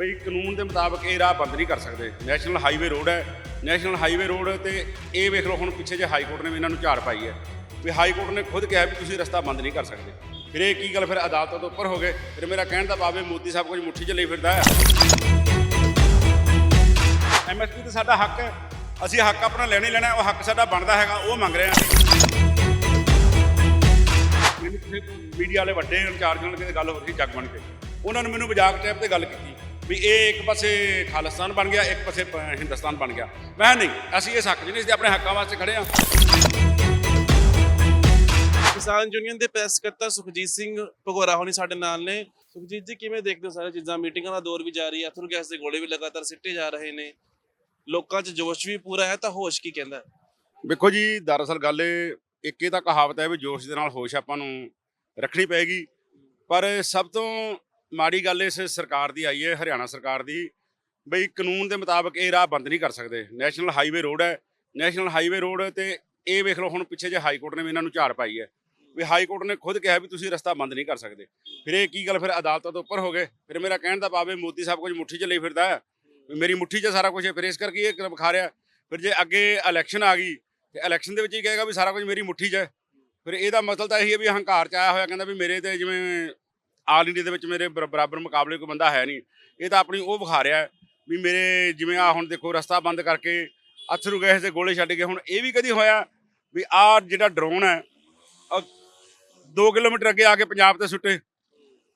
ਬਈ ਕਾਨੂੰਨ ਦੇ ਮੁਤਾਬਕ ਇਹ ਰਾਹ ਬੰਦ ਨਹੀਂ ਕਰ ਸਕਦੇ। ਨੈਸ਼ਨਲ ਹਾਈਵੇ ਰੋਡ ਹੈ। ਨੈਸ਼ਨਲ ਹਾਈਵੇ ਰੋਡ ਤੇ ਇਹ ਵੇਖ ਲਓ ਹੁਣ ਪਿੱਛੇ ਜੇ ਹਾਈ ਕੋਰਟ ਨੇ ਵੀ ਇਹਨਾਂ ਨੂੰ ਝਾੜ ਪਾਈ ਹੈ। ਵੀ ਹਾਈ ਕੋਰਟ ਨੇ ਖੁਦ ਕਿਹਾ ਵੀ ਤੁਸੀਂ ਰਸਤਾ ਬੰਦ ਨਹੀਂ ਕਰ ਸਕਦੇ। ਫਿਰ ਇਹ ਕੀ ਗੱਲ ਫਿਰ ਅਦਾਲਤਾਂ ਤੋਂ ਉੱਪਰ ਹੋ ਗਏ। ਫਿਰ ਮੇਰਾ ਕਹਿਣ ਦਾ ਭਾਵ ਮੋਦੀ ਸਾਹਿਬ ਕੁਝ ਮੁੱਠੀ 'ਚ ਲਈ ਫਿਰਦਾ ਹੈ। ਐਮਐਸਪੀ ਤੇ ਸਾਡਾ ਹੱਕ ਹੈ। ਅਸੀਂ ਹੱਕ ਆਪਣਾ ਲੈਣਾ ਹੀ ਲੈਣਾ, ਉਹ ਹੱਕ ਸਾਡਾ ਬਣਦਾ ਹੈਗਾ, ਉਹ ਮੰਗ ਰਹੇ ਹਾਂ। ਮੈਨੂੰ ਮੀਡੀਆ ਵਾਲੇ ਵੱਡੇ ਇੰਚਾਰਜ ਨਾਲ ਕਿਤੇ ਗੱਲ ਹੋ ਰਹੀ, ਜੱਗ ਬਣ ਕੇ। ਉਹਨਾਂ ਨੇ ਮੈਨੂੰ ਮਜ਼ਾਕ ਟਾਈਪ ਤੇ ਗੱਲ ਕੀਤੀ। ਵੀ ਇਹ ਇੱਕ ਪਾਸੇ ਖਾਲਿਸਤਾਨ ਬਣ ਗਿਆ ਇੱਕ ਪਾਸੇ ਹਿੰਦੁਸਤਾਨ ਬਣ ਗਿਆ। ਮੈਂ ਨਹੀਂ ਅਸੀਂ ਇਸ ਹੱਕ 'ਚ ਨਹੀਂ ਅਸੀਂ ਆਪਣੇ ਹੱਕਾਂ ਵਾਸਤੇ ਖੜੇ ਹਾਂ ਕਿਸਾਨ ਯੂਨੀਅਨ ਦੇ ਪ੍ਰੈਸ ਸਕੱਤਰ ਸੁਖਜੀਤ ਸਿੰਘ ਭਗੋਰਾ ਹੋਣੀ ਸਾਡੇ ਨਾਲ ਨੇ। ਸੁਖਜੀਤ ਜੀ ਕਿਵੇਂ ਦੇਖਦੇ ਹੋ ਸਾਰੇ ਚੀਜ਼ਾਂ? ਮੀਟਿੰਗਾਂ ਦਾ ਦੌਰ ਵੀ ਜਾਰੀ ਹੈ ਅਥਰੂ ਗੈਸ ਦੇ ਗੋਲੇ ਵੀ ਲਗਾਤਾਰ ਸਿੱਟੇ ਜਾ ਰਹੇ ਨੇ। ਲੋਕਾਂ 'ਚ ਜੋਸ਼ ਵੀ ਪੂਰਾ ਹੈ ਤਾਂ ਹੋਸ਼ ਕੀ ਕਹਿੰਦਾ? ਵੇਖੋ ਜੀ ਦਰਅਸਲ ਗੱਲ ਇਹ ਇੱਕ ਇਹ ਤਾਂ ਕਹਾਵਤ ਹੈ ਵੀ ਜੋਸ਼ ਦੇ ਨਾਲ ਹੋਸ਼ ਆਪਾਂ ਨੂੰ ਰੱਖਣੀ ਪਏਗੀ। ਪਰ ਸਭ ਤੋਂ ਮਾੜੀ ਗੱਲ ਇਸ ਸਰਕਾਰ ਦੀ ਆਈ ਹੈ, ਹਰਿਆਣਾ ਸਰਕਾਰ ਦੀ, ਬਈ ਕਾਨੂੰਨ ਦੇ ਮੁਤਾਬਕ ਇਹ ਰਾਹ ਬੰਦ ਨਹੀਂ ਕਰ ਸਕਦੇ। ਨੈਸ਼ਨਲ ਹਾਈਵੇ ਰੋਡ ਹੈ। ਨੈਸ਼ਨਲ ਹਾਈਵੇ ਰੋਡ ਤੇ ਇਹ ਵੇਖ ਲਓ ਹੁਣ ਪਿੱਛੇ ਜੇ ਹਾਈ ਕੋਰਟ ਨੇ ਵੀ ਇਹਨਾਂ ਨੂੰ ਝਾੜ ਪਾਈ ਹੈ। ਵੀ ਹਾਈ ਕੋਰਟ ਨੇ ਖੁਦ ਕਿਹਾ ਵੀ ਤੁਸੀਂ ਰਸਤਾ ਬੰਦ ਨਹੀਂ ਕਰ ਸਕਦੇ। ਫਿਰ ਇਹ ਕੀ ਗੱਲ ਫਿਰ ਅਦਾਲਤਾਂ ਤੋਂ ਉੱਪਰ ਹੋ ਗਏ। ਫਿਰ ਮੇਰਾ ਕਹਿਣ ਦਾ ਭਾਵ ਹੈ, ਮੋਦੀ ਸਾਹਿਬ ਕੁਝ ਮੁੱਠੀ 'ਚ ਲਈ ਫਿਰਦਾ ਹੈ। ਮੇਰੀ ਮੁੱਠੀ 'ਚ ਸਾਰਾ ਕੁਝ ਹੈ, ਫਿਰ ਇਸ ਕਰਕੇ ਇਹ ਵਿਖਾ ਰਿਹਾ। ਫਿਰ ਜੇ ਅੱਗੇ ਇਲੈਕਸ਼ਨ ਆ ਗਈ, ਤੇ ਇਲੈਕਸ਼ਨ ਦੇ ਵਿੱਚ ਹੀ ਕਹੇਗਾ ਵੀ ਸਾਰਾ ਕੁਝ ਮੇਰੀ ਮੁੱਠੀ 'ਚ ਹੈ। ਫਿਰ ਇਹਦਾ ਮਤਲਬ ਤਾਂ ਇਹੀ ਹੈ ਵੀ ਹੰਕਾਰ 'ਚ ਆਇਆ ਹੋਇਆ, ਕਹਿੰਦਾ ਵੀ ਮੇਰੇ ਤੇ ਜਿਵੇਂ ਆਲ ਇੰਡੀਆ ਦੇ ਵਿੱਚ ਮੇਰੇ ਬਰ- ਬਰਾਬਰ ਮੁਕਾਬਲੇ ਕੋਈ ਬੰਦਾ ਹੈ ਨਹੀਂ। ਇਹ ਤਾਂ ਆਪਣੀ ਉਹ ਵਿਖਾ ਰਿਹਾ ਹੈ ਵੀ ਮੇਰੇ ਜਿਵੇਂ ਆ ਹੁਣ ਦੇਖੋ ਰਸਤਾ ਬੰਦ ਕਰਕੇ ਅਥਰੂ ਗੈਸ ਦੇ ਗੋਲੇ ਛੱਡ ਕੇ ਹੁਣ ਇਹ ਵੀ ਕਦੀ ਹੋਇਆ ਵੀ ਆ ਜਿਹੜਾ ਡਰੋਨ ਹੈ 2 ਕਿਲੋਮੀਟਰ ਅੱਗੇ ਆ ਕੇ ਪੰਜਾਬ ਤੇ ਸੁੱਟੇ।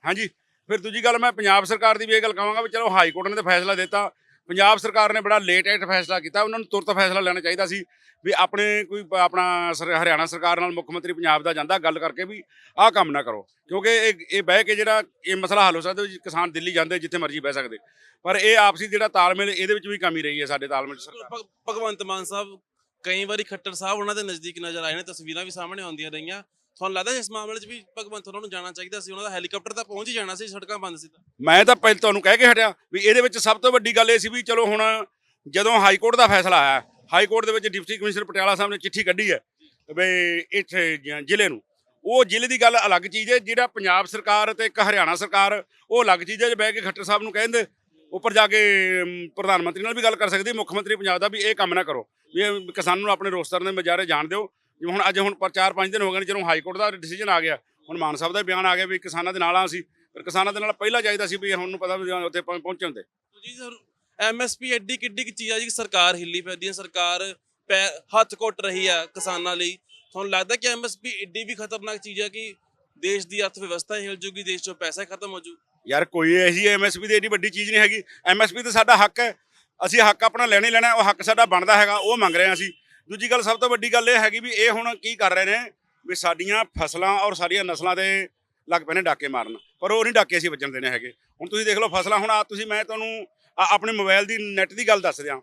ਹਾਂਜੀ, ਫਿਰ ਦੂਜੀ ਗੱਲ ਮੈਂ ਪੰਜਾਬ ਸਰਕਾਰ ਦੀ ਵੀ ਇਹ ਗੱਲ ਕਹਾਂਗਾ ਵੀ ਚਲੋ ਹਾਈ ਕੋਰਟ ਨੇ ਤਾਂ ਫੈਸਲਾ ਦਿੱਤਾ। ਪੰਜਾਬ ਸਰਕਾਰ ਨੇ ਬੜਾ ਲੇਟ ਐਟ ਫੈਸਲਾ ਕੀਤਾ, ਉਹਨਾਂ ਨੂੰ ਤੁਰਤ ਫੈਸਲਾ ਲੈਣਾ ਚਾਹੀਦਾ ਸੀ। ਵੀ ਆਪਣੇ ਕੋਈ ਆਪਣਾ ਹਰਿਆਣਾ ਸਰਕਾਰ ਨਾਲ ਮੁੱਖ ਮੰਤਰੀ ਪੰਜਾਬ ਦਾ ਜਾਂਦਾ ਗੱਲ ਕਰਕੇ ਵੀ ਆਹ ਕੰਮ ਨਾ ਕਰੋ। ਕਿਉਂਕਿ ਇਹ ਇਹ ਬਹਿ ਕੇ ਜਿਹੜਾ ਇਹ ਮਸਲਾ ਹੱਲ ਹੋ ਸਕਦਾ ਕਿਸਾਨ ਦਿੱਲੀ ਜਾਂਦੇ ਜਿੱਥੇ ਮਰਜ਼ੀ ਬਹਿ ਸਕਦੇ। ਪਰ ਇਹ ਆਪਸੀ ਜਿਹੜਾ ਤਾਲਮੇਲ ਇਹਦੇ ਵਿੱਚ ਵੀ ਕਮੀ ਰਹੀ ਹੈ ਸਾਡੇ ਤਾਲਮੇਲ ਸਰਕਾਰ। ਭਗ- ਭਗਵੰਤ ਮਾਨ ਸਾਹਿਬ ਕਈ ਵਾਰੀ ਖੱਟਰ ਸਾਹਿਬ ਉਹਨਾਂ ਦੇ ਨਜ਼ਦੀਕ ਨਜ਼ਰ ਆਏ ਨੇ ਤਸਵੀਰਾਂ ਵੀ ਸਾਹਮਣੇ ਆਉਂਦੀਆਂ ਰਹੀਆਂ। ਤੁਹਾਨੂੰ ਲੱਗਦਾ ਇਸ ਮਾਮਲੇ 'ਚ ਵੀ ਭਗਵੰਤ ਉਹਨਾਂ ਨੂੰ ਜਾਣਾ ਚਾਹੀਦਾ ਸੀ? ਉਹਨਾਂ ਦਾ ਹੈਲੀਕਾਪਟਰ ਤਾਂ ਪਹੁੰਚ ਹੀ ਜਾਣਾ ਸੀ ਸੜਕਾਂ ਬੰਦ ਸੀ ਤਾਂ। ਮੈਂ ਤਾਂ ਪਹਿਲਾਂ ਤੁਹਾਨੂੰ ਕਹਿ ਕੇ ਹਟਿਆ ਵੀ ਇਹਦੇ ਵਿੱਚ ਸਭ ਤੋਂ ਵੱਡੀ ਗੱਲ ਇਹ ਸੀ ਵੀ ਚਲੋ ਹੁਣ ਜਦੋਂ ਹਾਈ ਕੋਰਟ ਦਾ ਫੈਸਲਾ ਆਇਆ ਹਾਈ ਕੋਰਟ ਦੇ ਵਿੱਚ ਡਿਪਟੀ ਕਮਿਸ਼ਨਰ ਪਟਿਆਲਾ ਸਾਹਿਬ ਨੇ ਚਿੱਠੀ ਕੱਢੀ ਹੈ ਵੀ ਇੱਥੇ ਜ਼ਿਲ੍ਹੇ ਨੂੰ। ਉਹ ਜ਼ਿਲ੍ਹੇ ਦੀ ਗੱਲ ਅਲੱਗ ਚੀਜ਼ ਹੈ, ਜਿਹੜਾ ਪੰਜਾਬ ਸਰਕਾਰ ਅਤੇ ਇੱਕ ਹਰਿਆਣਾ ਸਰਕਾਰ, ਉਹ ਅਲੱਗ ਚੀਜ਼ ਹੈ, ਜੇ ਬਹਿ ਕੇ ਖੱਟਰ ਸਾਹਿਬ ਨੂੰ ਕਹਿੰਦੇ, ਉੱਪਰ ਜਾ ਕੇ ਪ੍ਰਧਾਨ ਮੰਤਰੀ ਨਾਲ ਵੀ ਗੱਲ ਕਰ ਸਕਦੀ, ਮੁੱਖ ਮੰਤਰੀ ਪੰਜਾਬ ਦਾ ਵੀ ਇਹ ਕੰਮ ਨਾ ਕਰੋ। ਵੀ ਇਹ ਕਿਸਾਨਾਂ ਨੂੰ ਆਪਣੇ ਰੋਸਟਰ ਦੇ ਮਜਾਰੇ ਜਾਣ ਦਿਓ। ਜਿਵੇਂ ਹੁਣ ਅੱਜ ਹੁਣ ਪਰ 4-5 ਦਿਨ ਹੋ ਗਏ ਨੇ, ਜਦੋਂ ਹਾਈ ਕੋਰਟ ਦਾ ਡਿਸੀਜਨ ਆ ਗਿਆ, ਹੁਣ ਮਾਨ ਸਾਹਿਬ ਦਾ ਬਿਆਨ ਆ ਗਿਆ ਵੀ ਕਿਸਾਨਾਂ ਦੇ ਨਾਲ ਆ ਅਸੀਂ, ਪਰ ਕਿਸਾਨਾਂ ਦੇ ਨਾਲ ਪਹਿਲਾਂ ਚਾਹੀਦਾ ਸੀ ਵੀ ਹੁਣ ਨੂੰ ਪਤਾ ਵੀ ਉੱਥੇ ਪਹੁੰ- ਪਹੁੰਚਣ ਦੇ ਜੀ ਸਰ ਐਮਐਸਪੀ ਐਡੀ ਕਿੱਡੀ ਕੁ ਚੀਜ਼ ਆ ਜੀ ਸਰਕਾਰ ਹਿੱਲੀ ਫਿਰਦੀ ਹੈ, ਸਰਕਾਰ ਪੈ ਹੱਥ ਘੁੱਟ ਰਹੀ ਆ ਕਿਸਾਨਾਂ ਲਈ। ਤੁਹਾਨੂੰ ਲੱਗਦਾ ਕਿ ਐਮਐਸਪੀ ਐਡੀ ਵੀ ਖਤਰਨਾਕ ਚੀਜ਼ ਹੈ ਕਿ ਦੇਸ਼ ਦੀ ਅਰਥ ਵਿਵਸਥਾ ਹੀ ਹਿਲ ਜੂਗੀ, ਦੇਸ਼ ਚੋਂ ਪੈਸਾ ਖਤਮ ਹੋ ਜੂ? ਯਾਰ ਕੋਈ ਐਸੀ ਐਮਐਸਪੀ ਦੀ ਐਡੀ ਵੱਡੀ ਚੀਜ਼ ਨਹੀਂ ਹੈਗੀ। ਐਮਐਸਪੀ ਤੇ ਸਾਡਾ ਹੱਕ ਹੈ। ਅਸੀਂ ਹੱਕ ਆਪਣਾ ਲੈਣੇ ਲੈਣਾ ਉਹ ਹੱਕ ਸਾਡਾ ਬਣਦਾ ਹੈਗਾ, ਉਹ ਮੰਗ ਰਹੇ ਹਾਂ ਅਸੀਂ। ਦੂਜੀ ਗੱਲ, ਸਭ ਤੋਂ ਵੱਡੀ ਗੱਲ ਇਹ ਹੈਗੀ ਵੀ ਇਹ ਹੁਣ ਕੀ ਕਰ ਰਹੇ ਨੇ ਵੀ ਸਾਡੀਆਂ ਫਸਲਾਂ ਔਰ ਸਾਡੀਆਂ ਨਸਲਾਂ ਦੇ ਲੱਗ ਪਏ ਨੇ ਡਾਕੇ ਮਾਰਨ। ਪਰ ਉਹ ਨਹੀਂ ਡਾਕੇ ਅਸੀਂ ਵੱਜਣ ਦੇਣੇ ਹੈਗੇ। ਹੁਣ ਤੁਸੀਂ ਦੇਖ ਲਓ ਫਸਲਾਂ, ਹੁਣ ਆ ਤੁਸੀਂ, ਮੈਂ ਤੁਹਾਨੂੰ ਆਪਣੇ ਮੋਬਾਈਲ ਦੀ ਨੈਟ ਦੀ ਗੱਲ ਦੱਸ ਦਿਆਂ।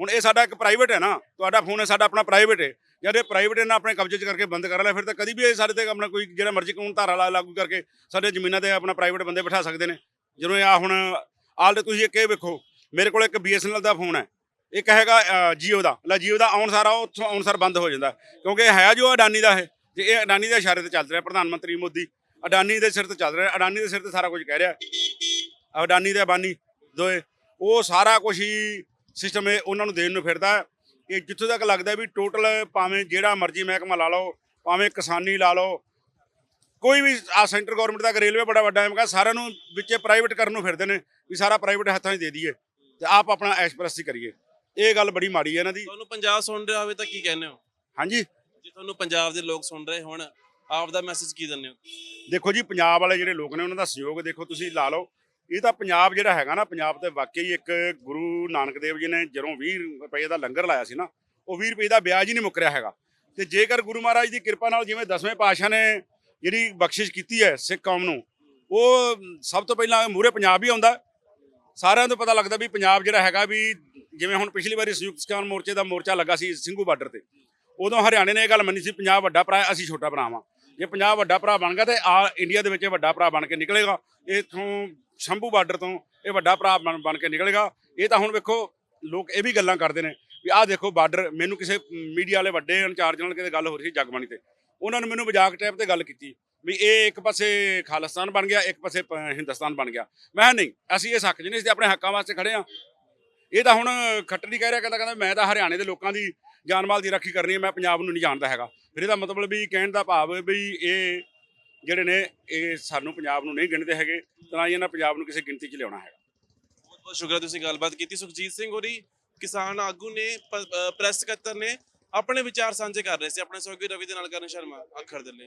ਹੁਣ ਇਹ ਸਾਡਾ ਇੱਕ ਪ੍ਰਾਈਵੇਟ ਹੈ ਨਾ, ਤੁਹਾਡਾ ਫੋਨ ਹੈ, ਸਾਡਾ ਆਪਣਾ ਪ੍ਰਾਈਵੇਟ ਹੈ। ਜਦ ਇਹ ਪ੍ਰਾਈਵੇਟ ਇਹਨਾਂ ਆਪਣੇ ਕਬਜ਼ੇ 'ਚ ਕਰਕੇ ਬੰਦ ਕਰ ਲਿਆ, ਫਿਰ ਤਾਂ ਕਦੀ ਵੀ ਇਹ ਸਾਡੇ ਤੇ ਆਪਣਾ ਕੋਈ ਜਿਹੜਾ ਮਰਜ਼ੀ ਕਾਨੂੰਨ ਧਾਰਾ ਲਾ- ਲਾਗੂ ਕਰਕੇ ਸਾਡੇ ਜ਼ਮੀਨਾਂ ਤੇ ਆਪਣਾ ਪ੍ਰਾਈਵੇਟ ਬੰਦੇ ਬਿਠਾ ਸਕਦੇ ਨੇ। ਜਦੋਂ ਆ ਹੁਣ ਆਲ ਤੁਸੀਂ ਇੱਕ ਇਹ ਵੇਖੋ, ਮੇਰੇ ਕੋਲ ਇੱਕ BSNL ਦਾ ਫੋਨ ਹੈ। ਇੱਕ ਹੈਗਾ ਜੀਓ ਦਾ। ਲੈ ਜੀਓ ਦਾ ਆਉਣ ਸਾਰਾ ਉੱਥੋਂ ਆਉਣ ਸਾਰ ਬੰਦ ਹੋ ਜਾਂਦਾ। ਕਿਉਂਕਿ ਇਹ ਹੈ ਜੋ ਅਡਾਨੀ ਦਾ ਹੈ ਤੇ ਇਹ ਅਡਾਨੀ ਦੇ ਇਸ਼ਾਰੇ ਤੇ ਚੱਲ ਰਿਹਾ, ਪ੍ਰਧਾਨ ਮੰਤਰੀ ਮੋਦੀ, ਅਡਾਨੀ ਦੇ ਸਿਰ ਤੇ ਚੱਲ ਰਿਹਾ, ਅਡਾਨੀ ਦੇ ਸਿਰ ਤੇ ਸਾਰਾ ਕੁਝ ਕਹਿ ਰਿਹਾ। ਅਡਾਨੀ ਤੇ ਅਬਾਨੀ ਦੋਏ। ਉਹ ਸਾਰਾ ਕੁਝ ਹੀ ਸਿਸਟਮ ਇਹ ਉਹਨਾਂ ਨੂੰ ਦੇਣ ਨੂੰ ਫਿਰਦਾ ਹੈ। ਇਹ ਜਿੱਥੋਂ ਤੱਕ ਲੱਗਦਾ ਵੀ ਟੋਟਲ ਭਾਵੇਂ ਜਿਹੜਾ ਮਰਜ਼ੀ ਮਹਿਕਮਾ ਲਾ ਲਓ ਭਾਵੇਂ ਕਿਸਾਨੀ ਲਾ ਲਓ ਕੋਈ ਵੀ ਆ ਸੈਂਟਰ ਗਵਰਨਮੈਂਟ ਦਾ ਰੇਲਵੇ ਬੜਾ ਵੱਡਾ ਹੈ ਸਾਰਿਆਂ ਨੂੰ ਵਿੱਚੇ ਪ੍ਰਾਈਵੇਟ ਕਰਨ ਨੂੰ ਫਿਰਦੇ ਨੇ ਵੀ ਸਾਰਾ ਪ੍ਰਾਈਵੇਟ ਹੱਥਾਂ 'ਚ ਦੇ ਦਈਏ ਤੇ ਆਪ ਆਪਣਾ ਐਸ਼ਪ੍ਰਸਤੀ ਕਰੀਏ। ਇਹ ਗੱਲ ਬੜੀ ਮਾੜੀ ਹੈ ਇਹਨਾਂ ਦੀ। ਤੁਹਾਨੂੰ ਪੰਜਾਬ ਸੁਣ ਰਿਹਾ ਹੋਵੇ ਤਾਂ ਕੀ ਕਹਿੰਦੇ ਹੋ? ਹਾਂਜੀ। ਜੇ ਤੁਹਾਨੂੰ ਪੰਜਾਬ ਦੇ ਲੋਕ ਸੁਣ ਰਹੇ ਹੋਣ ਆਪ ਦਾ ਮੈਸੇਜ ਕੀ ਦਿੰਦੇ ਹੋ? ਦੇਖੋ ਜੀ ਪੰਜਾਬ ਵਾਲੇ ਜਿਹੜੇ ਲੋਕ ਨੇ ਉਹਨਾਂ ਦਾ ਸਹਿਯੋਗ ਦੇਖੋ ਤੁਸੀਂ ਲਾ ਲਓ। ਇਹ ਤਾਂ ਪੰਜਾਬ ਜਿਹੜਾ ਹੈਗਾ ਨਾ ਪੰਜਾਬ ਤੇ ਵਾਕਈ ਇੱਕ ਗੁਰੂ ਨਾਨਕ ਦੇਵ ਜੀ ਨੇ ਜਦੋਂ 20 ਰੁਪਏ ਦਾ ਲੰਗਰ ਲਾਇਆ ਸੀ ਨਾ ਉਹ 20 ਰੁਪਏ ਦਾ ਵਿਆਜ ਹੀ ਨਹੀਂ ਮੁੱਕ ਰਿਹਾ ਹੈਗਾ। ਤੇ ਜੇਕਰ ਗੁਰੂ ਮਹਾਰਾਜ ਦੀ ਕਿਰਪਾ ਨਾਲ ਜਿਵੇਂ ਦਸਵੇਂ ਪਾਤਸ਼ਾਹ ਨੇ ਜਿਹੜੀ ਬਖਸ਼ਿਸ਼ ਕੀਤੀ ਹੈ ਸਿੱਖ ਕੌਮ ਨੂੰ ਉਹ ਸਭ ਤੋਂ ਪਹਿਲਾਂ ਮੂਰੇ ਪੰਜਾਬ ਹੀ ਆਉਂਦਾ। ਸਾਰਿਆਂ ਨੂੰ ਪਤਾ ਲੱਗਦਾ ਵੀ ਪੰਜਾਬ ਜਿਹੜਾ ਹੈਗਾ ਵੀ ਜਿਵੇਂ ਹੁਣ ਪਿਛਲੀ ਵਾਰੀ ਸੰਯੁਕਤ ਕਿਸਾਨ ਮੋਰਚੇ ਦਾ ਮੋਰਚਾ ਲੱਗਾ ਸੀ ਸਿੰਘੂ ਬਾਰਡਰ ਤੇ ਉਦੋਂ ਹਰਿਆਣੇ ਨੇ ਇਹ ਗੱਲ ਮੰਨੀ ਸੀ ਪੰਜਾਬ ਵੱਡਾ ਭਰਾ ਹੈ, ਅਸੀਂ ਛੋਟਾ ਭਰਾਵਾਂ ਜੇ ਪੰਜਾਬ ਵੱਡਾ ਭਰਾ ਬਣ ਗਿਆ ਤੇ ਆ ਇੰਡੀਆ ਦੇ ਵਿੱਚ ਵੱਡਾ ਭਰਾ ਬਣ ਕੇ ਨਿਕਲੇਗਾ ਇਥੋਂ ਸ਼ੰਭੂ ਬਾਰਡਰ ਤੋਂ ਇਹ ਵੱਡਾ ਭਰਾ ਬਣ ਬਣ ਕੇ ਨਿਕਲੇਗਾ। ਇਹ ਤਾਂ ਹੁਣ ਵੇਖੋ, ਲੋਕ ਇਹ ਵੀ ਗੱਲਾਂ ਕਰਦੇ ਨੇ ਵੀ ਆਹ ਦੇਖੋ ਬਾਰਡਰ, ਮੈਨੂੰ ਕਿਸੇ ਮੀਡੀਆ ਵਾਲੇ ਵੱਡੇ ਇੰਚਾਰਜ ਨਾਲ ਕਿਤੇ ਗੱਲ ਹੋ ਰਹੀ ਸੀ ਜਗਬਾਣੀ ਤੇ। ਉਹਨਾਂ ਨੇ ਮੈਨੂੰ ਮਜ਼ਾਕ ਟਾਈਪ ਤੇ ਗੱਲ ਕੀਤੀ ਵੀ ਇਹ ਇੱਕ ਪਾਸੇ ਖਾਲਿਸਤਾਨ ਬਣ ਗਿਆ, ਇੱਕ ਪਾਸੇ ਪ- ਹਿੰਦੁਸਤਾਨ ਬਣ ਗਿਆ। ਮੈਂ ਕਿਹਾ ਨਹੀਂ, ਅਸੀਂ ਇਹ ਹੱਕ 'ਚ ਨਹੀਂ ਅਸੀਂ ਆਪਣੇ ਹੱਕਾਂ ਵਾਸਤੇ ਖੜੇ ਆ ਇਹ ਤਾਂ ਹੁਣ ਖੱਟਰ ਕਹਿ ਰਿਹਾ, ਕਹਿੰਦਾ ਕਹਿੰਦਾ ਮੈਂ ਤਾਂ ਹਰਿਆਣੇ ਦੇ ਲੋਕਾਂ ਦੀ ਜਾਨਮਾਲ ਦੀ ਰਾਖੀ ਕਰਨੀ ਹੈ, ਮੈਂ ਪੰਜਾਬ ਨੂੰ ਨਹੀਂ ਜਾਣਦਾ ਹੈਗਾ। ਫਿਰ ਇਹਦਾ ਮਤਲਬ ਵੀ ਕਹਿਣ ਦਾ ਭਾਵ ਵੀ ਇਹ ਜਿਹੜੇ ਨੇ ਇਹ ਸਾਨੂੰ ਪੰਜਾਬ ਨੂੰ ਨਹੀਂ ਗਿਣਦੇ ਹੈਗੇ, ਤਾਂ ਹੀ ਇਹਨਾਂ ਪੰਜਾਬ ਨੂੰ ਕਿਸੇ ਗਿਣਤੀ 'ਚ ਲਿਆਉਣਾ ਹੈਗਾ। ਬਹੁਤ ਬਹੁਤ ਸ਼ੁਕਰੀਆ ਤੁਸੀਂ ਗੱਲਬਾਤ ਕੀਤੀ। ਸੁਖਜੀਤ ਸਿੰਘ ਹੋਰੀ, ਕਿਸਾਨ ਆਗੂ ਨੇ ਪ੍ਰੈਸ ਸਕੱਤਰ ਨੇ, ਆਪਣੇ ਵਿਚਾਰ ਸਾਂਝੇ ਕਰ ਰਹੇ ਸੀ। ਆਪਣੇ ਸਹਿਯੋਗੀ ਰਵੀ ਦੇ ਨਾਲ ਕਰਨ ਸ਼ਰਮਾ, ਅੱਖਰ ਦੇ ਲਈ।